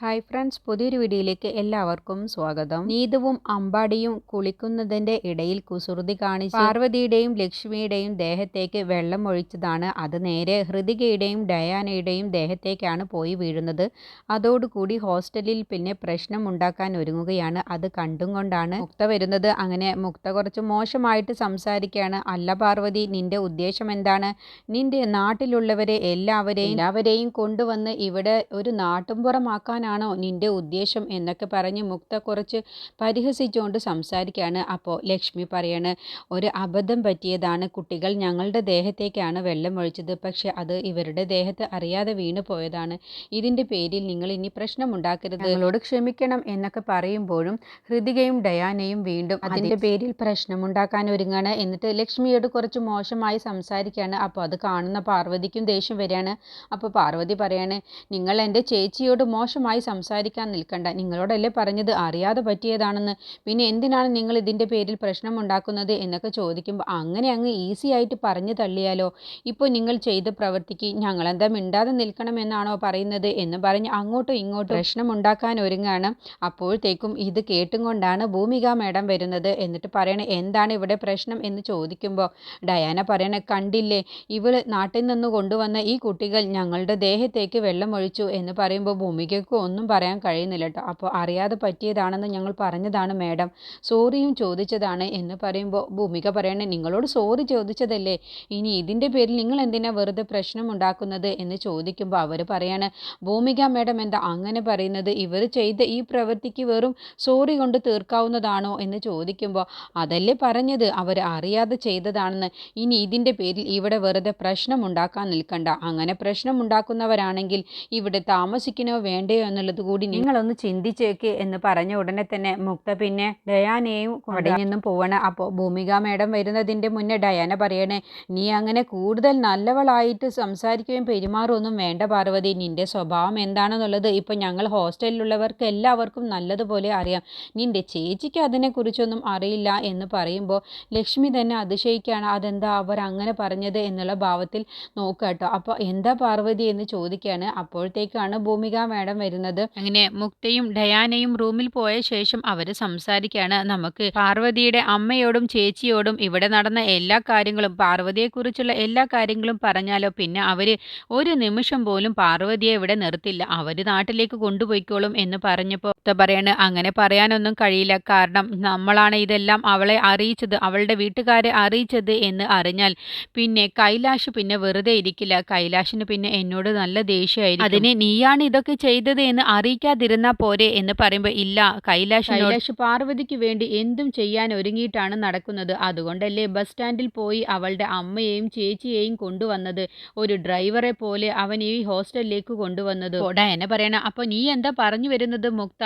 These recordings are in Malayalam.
ഹായ് ഫ്രണ്ട്സ് പുതിയൊരു വീഡിയോയിലേക്ക് എല്ലാവർക്കും സ്വാഗതം. നീതുവും അമ്പാടിയും കുളിക്കുന്നതിന്റെ ഇടയിൽ കുസൃതി കാണിച്ച് പാർവതിയുടെയും ലക്ഷ്മിയുടെയും ദേഹത്തേക്ക് വെള്ളം ഒഴിച്ചതാണ് അത് നേരെ ഹൃതികയുടെയും ഡയാനയുടെയും ദേഹത്തേക്കാണ് പോയി വീഴുന്നത്. അതോടുകൂടി ഹോസ്റ്റലിൽ പിന്നെ പ്രശ്നം ഉണ്ടാക്കാൻ ഒരുങ്ങുകയാണ്. അത് കണ്ടും കൊണ്ടാണ് മുക്ത വരുന്നത്. അങ്ങനെ മുക്ത കുറച്ച് മോശമായിട്ട് സംസാരിക്കുകയാണ്. അല്ല പാർവതി നിന്റെ ഉദ്ദേശം എന്താണ്? നിന്റെ നാട്ടിലുള്ളവരെ എല്ലാവരെയും എല്ലാവരെയും കൊണ്ടുവന്ന് ഇവിടെ ഒരു നാട്ടുംപുറമാക്കാനാണ് ആണോ നിന്റെ ഉദ്ദേശം എന്നൊക്കെ പറഞ്ഞ് മുക്ത കുറച്ച് പരിഹസിച്ചുകൊണ്ട് സംസാരിക്കുകയാണ്. അപ്പോൾ ലക്ഷ്മി പറയാണ് ഒരു അബദ്ധം പറ്റിയതാണ്. കുട്ടികൾ ഞങ്ങളുടെ ദേഹത്തേക്കാണ് വെള്ളം ഒഴിച്ചത്. പക്ഷെ അത് ഇവരുടെ ദേഹത്ത് അറിയാതെ വീണു പോയതാണ്. ഇതിന്റെ പേരിൽ നിങ്ങൾ ഇനി പ്രശ്നമുണ്ടാക്കരുത്. നിങ്ങളോട് ക്ഷമിക്കണം എന്നൊക്കെ പറയുമ്പോഴും ഹൃതികയും ഡയാനയും വീണ്ടും അതിന്റെ പേരിൽ പ്രശ്നമുണ്ടാക്കാൻ ഒരുങ്ങാണ്. എന്നിട്ട് ലക്ഷ്മിയോട് കുറച്ച് മോശമായി സംസാരിക്കുകയാണ്. അപ്പോൾ അത് കാണുന്ന പാർവതിക്കും ദേഷ്യം വരികയാണ്. അപ്പോൾ പാർവതി പറയാണ് നിങ്ങൾ എന്റെ ചേച്ചിയോട് മോശമായി സംസാരിക്കാൻ നിൽക്കണ്ട. നിങ്ങളോടല്ലേ പറഞ്ഞത്? അറിയാതെ പറ്റിയതാണെന്ന്. പിന്നെ എന്തിനാണ് നിങ്ങൾ ഇതിന്റെ പേരിൽ പ്രശ്നം ഉണ്ടാക്കുന്നത് എന്നൊക്കെ ചോദിക്കുമ്പോൾ അങ്ങനെ അങ്ങ് ഈസി ആയിട്ട് പറഞ്ഞു തള്ളിയാലോ? ഇപ്പോൾ നിങ്ങൾ ചെയ്ത പ്രവൃത്തിക്ക് ഞങ്ങളെന്താ മിണ്ടാതെ നിൽക്കണമെന്നാണോ പറയുന്നത് എന്ന് പറഞ്ഞ് അങ്ങോട്ടും ഇങ്ങോട്ടും പ്രശ്നം ഉണ്ടാക്കാൻ ഒരുങ്ങാണ്. അപ്പോഴത്തേക്കും ഇത് കേട്ടും കൊണ്ടാണ് ഭൂമിക മേഡം വരുന്നത്. എന്നിട്ട് പറയണ എന്താണ് ഇവിടെ പ്രശ്നം? എന്ന് ചോദിക്കുമ്പോൾ ഡയാന പറയണ കണ്ടില്ലേ? ഇവൾ നാട്ടിൽ നിന്ന് കൊണ്ടുവന്ന ഈ കുട്ടികൾ ഞങ്ങളുടെ ദേഹത്തേക്ക് വെള്ളം ഒഴിച്ചു എന്ന് പറയുമ്പോൾ ഭൂമികയ്ക്ക് ഒന്നും പറയാൻ കഴിയുന്നില്ല കേട്ടോ അപ്പോൾ അറിയാതെ പറ്റിയതാണെന്ന് ഞങ്ങൾ പറഞ്ഞതാണ് മാഡം. സോറിയും ചോദിച്ചതാണ് എന്ന് പറയുമ്പോൾ ഭൂമിക പറയണേ നിങ്ങളോട് സോറി ചോദിച്ചതല്ലേ? ഇനി ഇതിന്റെ പേരിൽ നിങ്ങൾ എന്തിനാ വെറുതെ പ്രശ്നം ഉണ്ടാക്കുന്നത്? എന്ന് ചോദിക്കുമ്പോൾ അവർ പറയാണ് ഭൂമിക മാഡം എന്താ അങ്ങനെ പറയുന്നത്? ഇവർ ചെയ്ത ഈ പ്രവൃത്തിക്ക് വെറും സോറി കൊണ്ട് തീർക്കാവുന്നതാണോ? എന്ന് ചോദിക്കുമ്പോൾ അതല്ലേ പറഞ്ഞത്? അവർ അറിയാതെ ചെയ്തതാണെന്ന്. ഇനി ഇതിന്റെ പേരിൽ ഇവിടെ വെറുതെ പ്രശ്നം ഉണ്ടാക്കാൻ നിൽക്കണ്ട. അങ്ങനെ പ്രശ്നം ഉണ്ടാക്കുന്നവരാണെങ്കിൽ ഇവിടെ താമസിക്കണോ വേണ്ടയോ എന്നുള്ളത് കൂടി നിങ്ങളൊന്ന് ചിന്തിച്ചേക്ക് എന്ന് പറഞ്ഞ ഉടനെ തന്നെ മുക്ത പിന്നെ ഡയാനയും അവിടെ നിന്നും പോവണം. അപ്പോൾ ഭൂമിക മേഡം വരുന്നതിന്റെ മുന്നേ ഡയാന പറയണേ നീ അങ്ങനെ കൂടുതൽ നല്ലവളായിട്ട് സംസാരിക്കുകയും പെരുമാറുമൊന്നും വേണ്ട പാർവതി. നിന്റെ സ്വഭാവം എന്താണെന്നുള്ളത് ഇപ്പം ഞങ്ങൾ ഹോസ്റ്റലിലുള്ളവർക്ക് എല്ലാവർക്കും നല്ലതുപോലെ അറിയാം. നിന്റെ ചേച്ചിക്ക് അതിനെക്കുറിച്ചൊന്നും അറിയില്ല എന്ന് പറയുമ്പോൾ ലക്ഷ്മി തന്നെ അതിശയിക്കുകയാണ്. അതെന്താ അവർ അങ്ങനെ പറഞ്ഞത്? എന്നുള്ള ഭാവത്തിൽ നോക്കുക കേട്ടോ അപ്പോൾ എന്താ പാർവതി? എന്ന് ചോദിക്കുകയാണ്. അപ്പോഴത്തേക്കാണ് ഭൂമിക മേഡം വരുന്നത്. അങ്ങനെ മുക്തയും ഡയാനയും റൂമിൽ പോയ ശേഷം അവർ സംസാരിക്കുകയാണ് നമുക്ക് പാർവതിയുടെ അമ്മയോടും ചേച്ചിയോടും ഇവിടെ നടന്ന എല്ലാ കാര്യങ്ങളും പാർവതിയെക്കുറിച്ചുള്ള എല്ലാ കാര്യങ്ങളും പറഞ്ഞാലോ പിന്നെ അവർ ഒരു നിമിഷം പോലും പാർവതിയെ ഇവിടെ നിർത്തില്ല. അവർ നാട്ടിലേക്ക് കൊണ്ടുപോയിക്കോളും എന്ന് പറഞ്ഞപ്പോൾ പറയാണ് അങ്ങനെ പറയാനൊന്നും കഴിയില്ല. കാരണം നമ്മളാണ് ഇതെല്ലാം അവളെ അറിയിച്ചത് അവളുടെ വീട്ടുകാരെ അറിയിച്ചത് എന്ന് അറിഞ്ഞാൽ പിന്നെ കൈലാഷ് പിന്നെ വെറുതെ ഇരിക്കില്ല. കൈലാഷിന് പിന്നെ എന്നോട് നല്ല ദേഷ്യമായിരിക്കും അതിന് നീയാണ് ഇതൊക്കെ ചെയ്തത് എന്ന് അറിയിക്കാതിരുന്നാ പോരെ എന്ന് പറയുമ്പോൾ ഇല്ല. കൈലാഷ് കൈലാഷ് പാർവതിക്ക് വേണ്ടി എന്തും ചെയ്യാൻ ഒരുങ്ങിയിട്ടാണ് നടക്കുന്നത്. അതുകൊണ്ടല്ലേ ബസ് സ്റ്റാൻഡിൽ പോയി അവളുടെ അമ്മയെയും ചേച്ചിയെയും കൊണ്ടുവന്നത്. ഒരു ഡ്രൈവറെ പോലെ അവൻ ഈ ഹോസ്റ്റലിലേക്ക് കൊണ്ടുവന്നത്. ഓടാ എന്നെ പറയണ അപ്പൊ നീ എന്താ പറഞ്ഞു വരുന്നത് മുക്ത?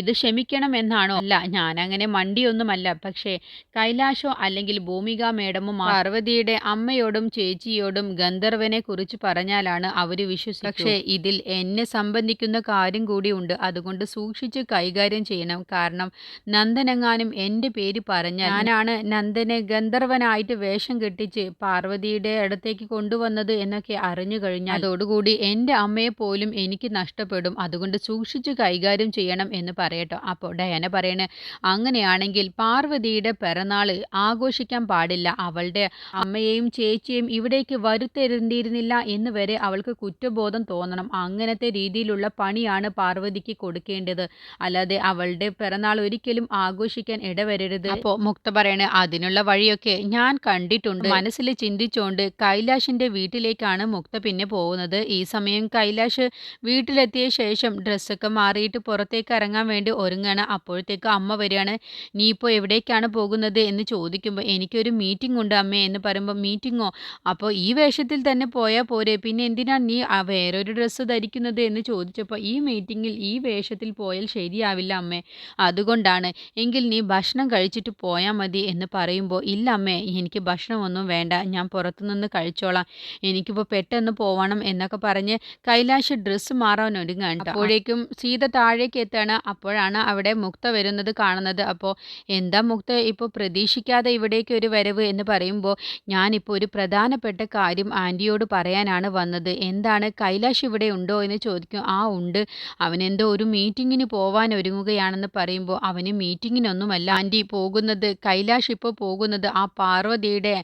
ഇത് ക്ഷമിക്കണം എന്നാണോ? അല്ല ഞാൻ അങ്ങനെ മണ്ടിയൊന്നുമല്ല. പക്ഷേ കൈലാഷോ അല്ലെങ്കിൽ ഭൂമിക മേഡമോ പാർവതിയുടെ അമ്മയോടും ചേച്ചിയോടും ഗന്ധർവനെ കുറിച്ച് പറഞ്ഞാലാണ് അവർ വിശ്വസിച്ചത് പക്ഷേ ഇതിൽ എന്നെ സംബന്ധിക്കുന്ന കാര്യം കൂടിയുണ്ട് അതുകൊണ്ട് സൂക്ഷിച്ച് കൈകാര്യം ചെയ്യണം. കാരണം നന്ദനെങ്ങാനും എന്റെ പേര് പറഞ്ഞ ഞാനാണ് നന്ദനെ ഗന്ധർവനായിട്ട് വേഷം കെട്ടിച്ച് പാർവതിയുടെ അടുത്തേക്ക് കൊണ്ടുവന്നത് എന്നൊക്കെ അറിഞ്ഞു കഴിഞ്ഞാൽ അതോടുകൂടി എന്റെ അമ്മയെ പോലും എനിക്ക് നഷ്ടപ്പെടും. അതുകൊണ്ട് സൂക്ഷിച്ച് കൈകാര്യം ചെയ്യണം എന്ന് പറയട്ടോ. അപ്പോൾ ഡയന പറയണേ അങ്ങനെയാണെങ്കിൽ പാർവതിയുടെ പിറന്നാൾ ആഘോഷിക്കാൻ പാടില്ല. അവളുടെ അമ്മയെയും ചേച്ചിയെയും ഇവിടേക്ക് വരുത്തരുന്നിരുന്നില്ല എന്ന് വരെ അവൾക്ക് കുറ്റബോധം തോന്നണം. അങ്ങനത്തെ രീതിയിലുള്ള പണിയാണ് പാർവതിക്ക് കൊടുക്കേണ്ടത്. അല്ലാതെ അവളുടെ പിറന്നാൾ ഒരിക്കലും ആഘോഷിക്കാൻ ഇടവരരുത്. അപ്പോൾ മുക്ത പറയണേ അതിനുള്ള വഴിയൊക്കെ ഞാൻ കണ്ടിട്ടുണ്ട്. മനസ്സിൽ ചിന്തിച്ചുകൊണ്ട് കൈലാഷിന്റെ വീട്ടിലേക്കാണ് മുക്ത പിന്നെ പോകുന്നത്. ഈ സമയം കൈലാഷ് വീട്ടിലെത്തിയ ശേഷം ഡ്രസ്സൊക്കെ മാറിയിട്ട് പുറത്തേക്ക് ഇറങ്ങാൻ വേണ്ടി ഒരുങ്ങാണ്. അപ്പോഴത്തേക്ക് അമ്മ വരികയാണ് നീ ഇപ്പോൾ എവിടേക്കാണ് പോകുന്നത്? എന്ന് ചോദിക്കുമ്പോൾ എനിക്കൊരു മീറ്റിംഗ് ഉണ്ട് അമ്മേ എന്ന് പറയുമ്പോൾ മീറ്റിങ്ങോ? അപ്പോൾ ഈ വേഷത്തിൽ തന്നെ പോയാൽ പോരെ. പിന്നെ എന്തിനാണ് നീ വേറൊരു ഡ്രസ്സ് ധരിക്കുന്നത് എന്ന് ചോദിച്ചപ്പോൾ ഈ മീറ്റിങ്ങിൽ ഈ വേഷത്തിൽ പോയാൽ ശരിയാവില്ല അമ്മേ. അതുകൊണ്ടാണ്. എങ്കിൽ നീ ഭക്ഷണം കഴിച്ചിട്ട് പോയാൽ മതി എന്ന് പറയുമ്പോൾ ഇല്ല അമ്മേ എനിക്ക് ഭക്ഷണമൊന്നും വേണ്ട. ഞാൻ പുറത്തുനിന്ന് കഴിച്ചോളാം. എനിക്കിപ്പോൾ പെട്ടെന്ന് പോവണം എന്നൊക്കെ പറഞ്ഞ് കൈലാഷ് ഡ്രസ്സ് മാറാൻ ഒരുങ്ങാണ്ട് അപ്പോഴേക്കും സീത താഴേക്ക് എത്താണ്. അപ്പോഴാണ് അവിടെ മുക്ത വരുന്നത് കാണുന്നത്. അപ്പോൾ എന്താ മുക്ത ഇപ്പോൾ പ്രതീക്ഷിക്കാതെ ഇവിടേക്ക് ഒരു വരവ്? എന്ന് പറയുമ്പോൾ ഞാനിപ്പോൾ ഒരു പ്രധാനപ്പെട്ട കാര്യം ആന്റിയോട് പറയാനാണ് വന്നത്. എന്താണ്? കൈലാഷ് ഇവിടെ ഉണ്ടോ? എന്ന് ചോദിക്കും. ആ ഉണ്ട്. അവനെന്തോ ഒരു മീറ്റിങ്ങിന് പോവാൻ ഒരുങ്ങുകയാണെന്ന് പറയുമ്പോൾ അവന് മീറ്റിങ്ങിനൊന്നുമല്ല ആന്റി പോകുന്നത് കൈലാഷ് ഇപ്പോൾ പോകുന്നത് ആ പാർവതിയുടെ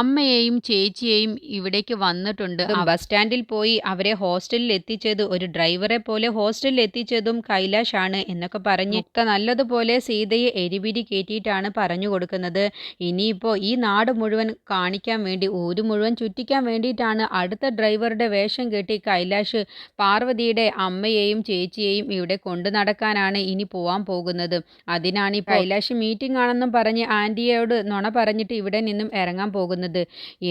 അമ്മയെയും ചേച്ചിയെയും ഇവിടേക്ക് വന്നിട്ടുണ്ട്. ബസ് സ്റ്റാൻഡിൽ പോയി അവരെ ഹോസ്റ്റലിൽ എത്തിച്ചത് ഒരു ഡ്രൈവറെ പോലെ ഹോസ്റ്റലിൽ എത്തിച്ചതും കൈലാഷ് ആണ് എന്നൊക്കെ പറഞ്ഞ് ഒക്കെ നല്ലതുപോലെ സീതയെ എരിപിരി കയറ്റിയിട്ടാണ് പറഞ്ഞു കൊടുക്കുന്നത്. ഇനിയിപ്പോൾ ഈ നാട് മുഴുവൻ കാണിക്കാൻ വേണ്ടി ഊര് മുഴുവൻ ചുറ്റിക്കാൻ വേണ്ടിയിട്ടാണ് അടുത്ത ഡ്രൈവറുടെ വേഷം കെട്ടി കൈലാഷ് പാർവതിയുടെ അമ്മയെയും ചേച്ചിയെയും ഇവിടെ കൊണ്ടു നടക്കാനാണ് ഇനി പോവാൻ പോകുന്നത്. അതിനാണ് ഈ കൈലാഷ് മീറ്റിംഗ് ആണെന്നും പറഞ്ഞ് ആന്റിയോട് നുണ പറഞ്ഞിട്ട് ഇവിടെ നിന്നും ഇറങ്ങാൻ പോകുന്നത്.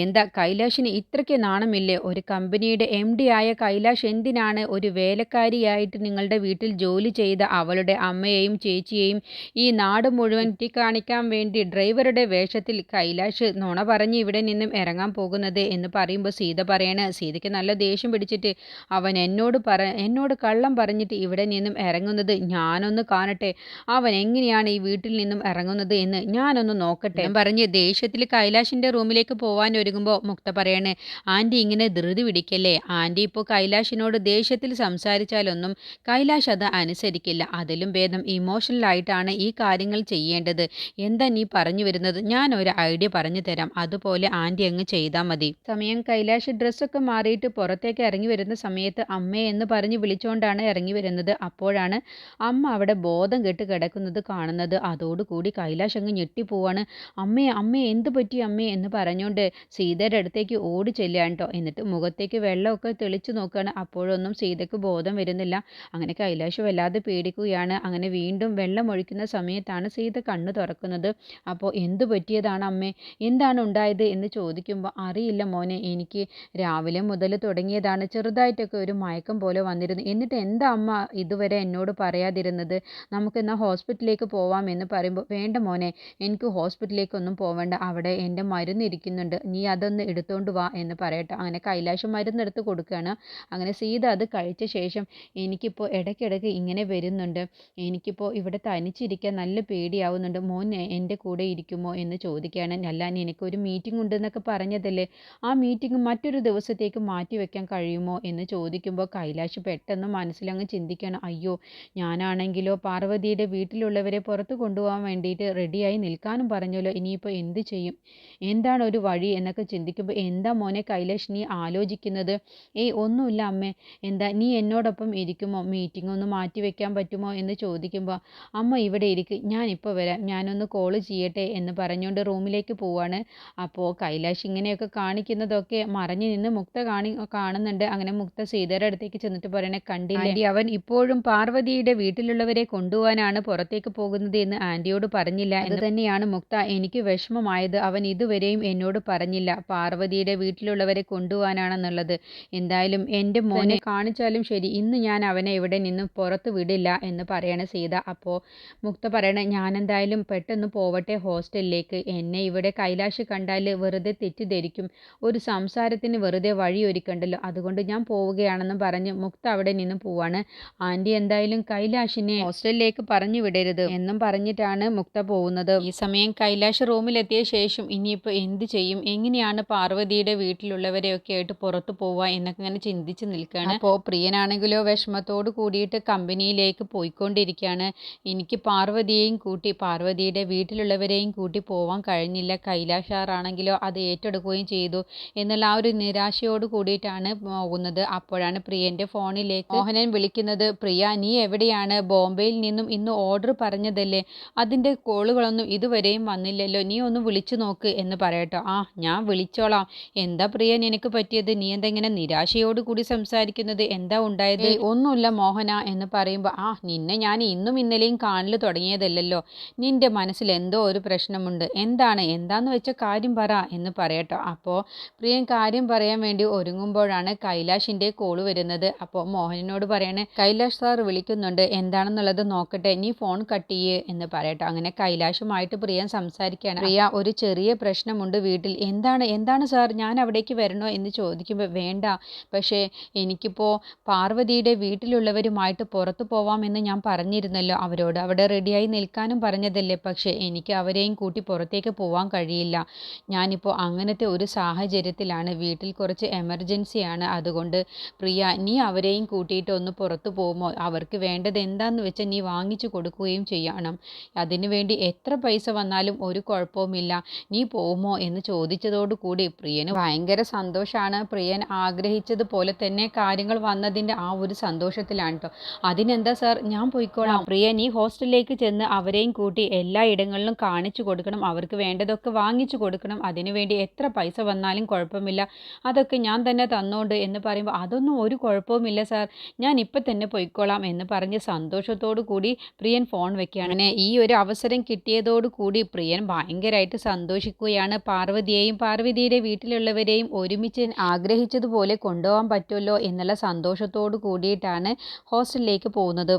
എന്താ കൈലാഷിന് ഇത്രയ്ക്ക് നാണമില്ലേ? ഒരു കമ്പനിയുടെ എം ഡി ആയ കൈലാഷ് എന്തിനാണ് ഒരു വേലക്കാരിയായിട്ട് നിങ്ങളുടെ വീട്ടിൽ ജോലി ചെയ്ത അവളുടെ അമ്മയെയും ചേച്ചിയെയും ഈ നാട് മുഴുവൻ കാണിക്കാൻ വേണ്ടി ഡ്രൈവറുടെ വേഷത്തിൽ കൈലാഷ് നുണ പറഞ്ഞ് ഇവിടെ നിന്നും ഇറങ്ങാൻ പോകുന്നത് എന്ന് പറയുമ്പോൾ സീത പറയണ. സീതയ്ക്ക് നല്ല ദേഷ്യം പിടിച്ചിട്ട് അവൻ എന്നോട് പറ എന്നോട് കള്ളം പറഞ്ഞിട്ട് ഇവിടെ നിന്നും ഇറങ്ങുന്നത് ഞാനൊന്ന് കാണട്ടെ. അവൻ എങ്ങനെയാണ് ഈ വീട്ടിൽ നിന്നും ഇറങ്ങുന്നത് എന്ന് ഞാനൊന്ന് നോക്കട്ടെ. പറഞ്ഞ് ദേഷ്യത്തിൽ കൈലാഷിന്റെ റൂമിലേക്ക് പോവാൻ ഒരുങ്ങുമ്പോൾ മുക്ത പറയണേ ആന്റി ഇങ്ങനെ ധൃതി പിടിക്കല്ലേ? ആന്റി ഇപ്പോൾ കൈലാഷിനോട് ദേഷ്യത്തിൽ സംസാരിച്ചാലൊന്നും കൈലാഷ് അത് അനുസരിക്കില്ല. അതിലും ഭേദം ഇമോഷണലായിട്ടാണ് ഈ കാര്യങ്ങൾ ചെയ്യേണ്ടത്. എന്താ നീ പറഞ്ഞു വരുന്നത്? ഞാൻ ഒരു ഐഡിയ പറഞ്ഞു തരാം. അതുപോലെ ആന്റി അങ്ങ് ചെയ്താൽ മതി. സമയം കൈലാഷ് ഡ്രസ്സൊക്കെ മാറിയിട്ട് പുറത്തേക്ക് ഇറങ്ങി വരുന്ന സമയത്ത് അമ്മയെന്ന് പറഞ്ഞ് വിളിച്ചുകൊണ്ടാണ് ഇറങ്ങി വരുന്നത് അപ്പോഴാണ് അമ്മ അവിടെ ബോധം കെട്ട് കിടക്കുന്നത് കാണുന്നത്. അതോടുകൂടി കൈലാഷ് അങ്ങ് ഞെട്ടിപ്പോവാണ് അമ്മയെ അമ്മയെ എന്ത് പറ്റി അമ്മയെ എന്ന് പറഞ്ഞുകൊണ്ട് സീതയുടെ അടുത്തേക്ക് ഓടി ചെല്ലുകയാണ് കേട്ടോ എന്നിട്ട് മുഖത്തേക്ക് വെള്ളമൊക്കെ തെളിച്ചു നോക്കുകയാണ്. അപ്പോഴൊന്നും സീതയ്ക്ക് ബോധം വരുന്നില്ല. അങ്ങനെ കൈലാഷ് വല്ലാതെ പേടിക്കുകയാണ്. അങ്ങനെ വീണ്ടും വെള്ളം ഒഴിക്കുന്ന സമയത്താണ് സീത കണ്ണു തുറക്കുന്നത്. അപ്പോൾ എന്തു പറ്റിയതാണ് അമ്മേ? എന്താണ് ഉണ്ടായത് എന്ന് ചോദിക്കുമ്പോൾ അറിയില്ല മോനെ എനിക്ക് രാവിലെ മുതൽ തുടങ്ങിയതാണ്. ചെറുതായിട്ടൊക്കെ ഒരു മയക്കം പോലെ വന്നിരുന്നു. എന്നിട്ട് എന്താ അമ്മ ഇതുവരെ എന്നോട് പറയാതിരുന്നത്? നമുക്ക് എന്നാൽ ഹോസ്പിറ്റലിലേക്ക് പോവാം എന്ന് പറയുമ്പോൾ വേണ്ട മോനെ എനിക്ക് ഹോസ്പിറ്റലിലേക്കൊന്നും പോവേണ്ട. അവിടെ എന്റെ മരുന്ന് ഇരിക്കുന്നുണ്ട്. നീ അതൊന്ന് എടുത്തുകൊണ്ട് വാ എന്ന് പറയട്ടെ. അങ്ങനെ കൈലാഷം മരുന്നെടുത്ത് കൊടുക്കുകയാണ് അങ്ങനെ സീത അത് കഴിച്ച ശേഷം എനിക്കിപ്പോൾ ഇടയ്ക്കിടയ്ക്ക് ഇങ്ങനെ വരുന്നുണ്ട്. എനിക്കിപ്പോൾ ഇവിടെ തനിച്ചിരിക്കാൻ നല്ല പേടിയാവുന്നുണ്ട്. മോൻ എന്റെ കൂടെ ഇരിക്കുമോ എന്ന് ചോദിക്കുകയാണ് അല്ല എനിക്കൊരു മീറ്റിംഗ് ഉണ്ടെന്നൊക്കെ പറഞ്ഞതല്ലേ? ആ മീറ്റിംഗ് മറ്റൊരു ദിവസത്തേക്ക് മാറ്റി വെക്കാൻ കഴിയുമോ? എന്ന് ചോദിക്കുമ്പോൾ കൈലാഷ് പെട്ടെന്ന് മനസ്സിലങ്ങ് ചിന്തിക്കണം. അയ്യോ ഞാനാണെങ്കിലോ പാർവതിയുടെ വീട്ടിലുള്ളവരെ പുറത്ത് കൊണ്ടുപോകാൻ വേണ്ടിയിട്ട് റെഡിയായി നിൽക്കാനും പറഞ്ഞല്ലോ. ഇനിയിപ്പോൾ എന്ത് ചെയ്യും? എന്താണ് ഒരു വഴി എന്നൊക്കെ ചിന്തിക്കുമ്പോൾ എന്താ മോനെ കൈലാഷ് നീ ആലോചിക്കുന്നത്? ഏയ് ഒന്നുമില്ല അമ്മേ. എന്താ നീ എന്നോടൊപ്പം ഇരിക്കുമോ? മീറ്റിംഗ് ഒന്ന് മാറ്റി വെക്കാൻ പറ്റുമോ എന്ന് ചോദിക്കുമ്പോൾ അമ്മ ഇവിടെ ഇരിക്കും. ഞാനിപ്പോൾ വരാം. ഞാനൊന്ന് കോൾ ചെയ്യട്ടെ എന്ന് പറഞ്ഞുകൊണ്ട് റൂമിലേക്ക് പോവാണ്. അപ്പോൾ കൈലാഷ് ഇങ്ങനെയൊക്കെ കാണിക്കുന്നതൊക്കെ മറഞ്ഞു നിന്ന് മുക്ത കാണി കാണുന്നുണ്ട്. അങ്ങനെ മുക്ത സീതയുടെ അടുത്തേക്ക് ചെന്നിട്ട് പറയണേ കണ്ടില്ലേ? ആന്റി അവൻ ഇപ്പോഴും പാർവതിയുടെ വീട്ടിലുള്ളവരെ കൊണ്ടുപോകാനാണ് പുറത്തേക്ക് പോകുന്നത് എന്ന് ആന്റിയോട് പറഞ്ഞില്ല. എന്ന് തന്നെയാണ് മുക്ത എനിക്ക് വിഷമമായത്. അവൻ ഇതുവരെയും എന്നോട് പറഞ്ഞില്ല. പാർവതിയുടെ വീട്ടിലുള്ളവരെ കൊണ്ടുപോകാനാണെന്നുള്ളത്. എന്തായാലും എന്റെ മോനെ കാണിച്ചാലും ശരി. ഇന്ന് ഞാൻ അവനെ ഇവിടെ നിന്നും പുറത്ത് വിടില്ല എന്ന് പറയണ സീത. അപ്പോൾ മുക്ത പറയണ ഞാൻ എന്തായാലും പെട്ടെന്ന് പോവട്ടെ ഹോസ്റ്റലിലേക്ക്. എന്നെ ഇവിടെ കൈലാഷ് കണ്ടാൽ വെറുതെ തെറ്റിദ്ധരിക്കും. ഒരു സംസാരത്തിന് വെറുതെ വഴിയൊരുക്കണ്ടല്ലോ. അതുകൊണ്ട് ഞാൻ പോവുകയാണെന്ന് പറഞ്ഞ് മുക്ത അവിടെ നിന്ന് പോവാണ്. ആന്റി എന്തായാലും കൈലാഷിനെ ഹോസ്റ്റലിലേക്ക് പറഞ്ഞു വിടരുത് എന്നും പറഞ്ഞിട്ടാണ് മുക്ത പോകുന്നത്. ഈ സമയം കൈലാഷ് റൂമിലെത്തിയ ശേഷം ഇനിയിപ്പോൾ എന്ത് ചെയ്യും? എങ്ങനെയാണ് പാർവതിയുടെ വീട്ടിലുള്ളവരെയൊക്കെ ആയിട്ട് പുറത്തു പോവുക എന്നൊക്കെ ഇങ്ങനെ ചിന്തിച്ച് നിൽക്കുകയാണ്. അപ്പോൾ പ്രിയനാണെങ്കിലോ വിഷമത്തോട് കൂടിയിട്ട് കമ്പനിയിലേക്ക് പോയിക്കൊണ്ടിരിക്കുകയാണ്. എനിക്ക് പാർവതിയെയും കൂട്ടി പാർവതിയുടെ വീട്ടിലുള്ളവരെയും കൂട്ടി പോവാൻ കഴിഞ്ഞില്ല. കൈലാഷാറാണെങ്കിലോ അത് ഏറ്റെടുക്കുകയും ചെയ്തു എന്നുള്ള ആ ഒരു നിരാശയോട് കൂടിയിട്ടാണ് പോകുന്നത്. അപ്പോഴാണ് പ്രിയന്റെ ഫോണിലേക്ക് മോഹനൻ വിളിക്കുന്നത് പ്രിയ നീ എവിടെയാണ്? ബോംബെയിൽ നിന്നും ഇന്ന് ഓർഡർ പറഞ്ഞതല്ലേ? അതിന്റെ കോളുകളൊന്നും ഇതുവരെയും വന്നില്ലല്ലോ. നീ ഒന്ന് വിളിച്ചു നോക്ക് എന്ന് പറയട്ടോ. ആ ഞാൻ വിളിച്ചോളാം. എന്താ പ്രിയ നിനക്ക് പറ്റിയത്? നീ എന്തെങ്ങനെ നിരാശയോട് കൂടി സംസാരിക്കുന്നത്? എന്താ ഉണ്ടായത്? ഒന്നുമില്ല മോഹന എന്ന് പറയുമ്പോൾ ആ നിന്നെ ഞാൻ ഇന്നും ഇന്നലെയും കാണൽ തുടങ്ങിയതല്ലല്ലോ. നിന്റെ മനസ്സിൽ എന്തോ ഒരു പ്രശ്നമുണ്ട്. എന്താണ്? എന്താന്ന് വെച്ച കാര്യം പറ എന്ന് പറയട്ടോ. അപ്പോൾ പ്രിയൻ കാര്യം പറയാൻ വേണ്ടി ഒരുങ്ങുമ്പോഴാണ് കൈലാഷിന്റെ കോൾ വരുന്നത്. അപ്പോൾ മോഹനനോട് പറയണേ കൈലാഷ് സാർ വിളിക്കുന്നുണ്ട്. എന്താണെന്നുള്ളത് നോക്കട്ടെ. നീ ഫോൺ കട്ട് ചെയ്യേ എന്ന് പറയട്ടോ. അങ്ങനെ കൈലാഷുമായിട്ട് പ്രിയ സംസാരിക്കുകയാണ് പ്രിയ ഒരു ചെറിയ പ്രശ്നമുണ്ട് വീട്ടിൽ. എന്താണ്? എന്താണ് സാർ? ഞാൻ അവിടേക്ക് വരണോ? എന്ന് ചോദിക്കുമ്പോൾ വേണ്ട. പക്ഷേ എനിക്കിപ്പോൾ പാർവതിയുടെ വീട്ടിലുള്ളവരുമായിട്ട് പുറത്തു പോവാമെന്ന് ഞാൻ പറഞ്ഞിരുന്നല്ലോ അവരോട്. അവിടെ റെഡിയായി നിൽക്കാനും പറഞ്ഞതല്ലേ. പക്ഷേ എനിക്ക് അവരെയും കൂട്ടി പുറത്തേക്ക് പോവാൻ കഴിയില്ല. ഞാനിപ്പോൾ അങ്ങനത്തെ ഒരു സാഹചര്യത്തിലാണ്. വീട്ടിൽ കുറച്ച് എമർജൻസിയാണ്. അതുകൊണ്ട് പ്രിയ നീ അവരെയും കൂട്ടിയിട്ടൊന്ന് ഒന്ന് പുറത്തു പോകുമോ അവർക്ക് വേണ്ടത് എന്താണെന്ന് വെച്ചാൽ നീ വാങ്ങിച്ചു കൊടുക്കുകയും ചെയ്യണം. അതിനുവേണ്ടി എത്ര പൈസ വന്നാലും ഒരു കുഴപ്പവുമില്ല. നീ പോകുമോ എന്ന് ചോദിച്ചതോടുകൂടി പ്രിയന് ഭയങ്കര സന്തോഷമാണ് പ്രിയൻ ആഗ്രഹിച്ചതുപോലെ തന്നെ കാര്യങ്ങൾ വന്നതിന്റെ ആ ഒരു സന്തോഷത്തിലാണ് കേട്ടോ അതിനെന്താ സാർ? ഞാൻ പോയിക്കോളാം. പ്രിയൻ ഈ ഹോസ്റ്റലിലേക്ക് ചെന്ന് അവരെയും കൂട്ടി എല്ലാ ഇടങ്ങളിലും കാണിച്ചു കൊടുക്കണം. അവർക്ക് വേണ്ടതൊക്കെ വാങ്ങിച്ചു കൊടുക്കണം. അതിനുവേണ്ടി എത്ര പൈസ വന്നാലും കുഴപ്പമില്ല. അതൊക്കെ ഞാൻ തന്നെ തന്നോണ്ട് എന്ന് പറയുമ്പോൾ അതൊന്നും ഒരു കുഴപ്പവുമില്ല സാർ. ഞാൻ ഇപ്പം തന്നെ പോയിക്കോളാം എന്ന് പറഞ്ഞ് സന്തോഷത്തോടു കൂടി പ്രിയൻ ഫോൺ വെക്കുകയാണ്. അങ്ങനെ ഈ ഒരു അവസരം കൂടി പ്രിയൻ ഭയങ്കരമായിട്ട് സന്തോഷിക്കുകയാണ്. പാർവതിയെയും പാർവതിയുടെ വീട്ടിലുള്ളവരെയും ഒരുമിച്ച് ആഗ്രഹിച്ചതുപോലെ കൊണ്ടുപോകാൻ പറ്റുമല്ലോ എന്നുള്ള സന്തോഷത്തോടു കൂടിയിട്ടാണ് ഹോസ്റ്റലിലേക്ക് പോകുന്നത്.